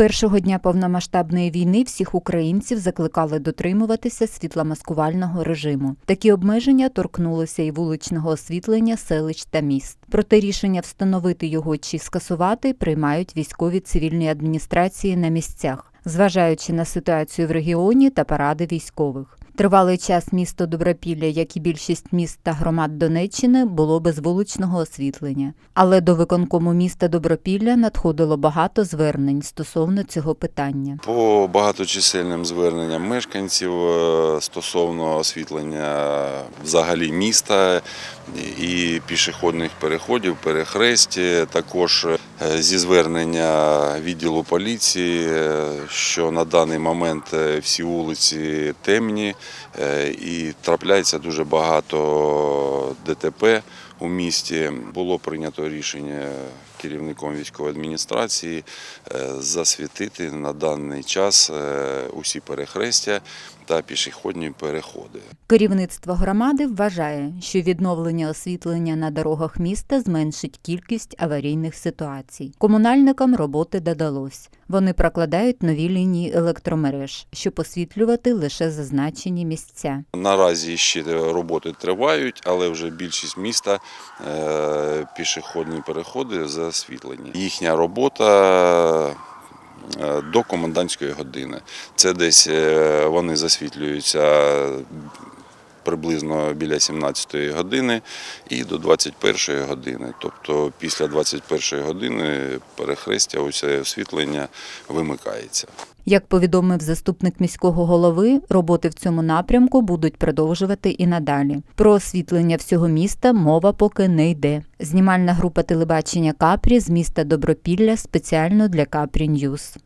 першого дня повномасштабної війни всіх українців закликали дотримуватися світломаскувального режиму. Такі обмеження торкнулися і вуличного освітлення селищ та міст. Проте рішення встановити його чи скасувати приймають військові цивільні адміністрації на місцях, зважаючи на ситуацію в регіоні та паради військових. Тривалий час місто Добропілля, як і більшість міст та громад Донеччини, було без вуличного освітлення. Але до виконкому міста Добропілля надходило багато звернень стосовно цього питання. По багаточисельним зверненням мешканців е, стосовно освітлення взагалі міста і пішохідних переходів, перехресті, також е, зі звернення відділу поліції, е, що на даний момент всі вулиці темні і трапляється дуже багато ДТП у місті. Було прийнято рішення керівником військової адміністрації е, засвітити на даний час е, усі перехрестя та пішохідні переходи. Керівництво громади вважає, що відновлення освітлення на дорогах міста зменшить кількість аварійних ситуацій. Комунальникам роботи додалось. Вони прокладають нові лінії електромереж, щоб освітлювати лише зазначені місця. Наразі ще роботи тривають, але вже більшість міста е, пішохідні переходи засвітлені. Їхня робота. Е, До комендантської години. Це десь е, вони засвітлюються приблизно біля 17-ї години і до 21-ї години. Тобто після 21-ї години перехрестя, усе освітлення вимикається. Як повідомив заступник міського голови, роботи в цьому напрямку будуть продовжувати і надалі. Про освітлення всього міста мова поки не йде. Знімальна група телебачення Капрі з міста Добропілля спеціально для Капрі Ньюз.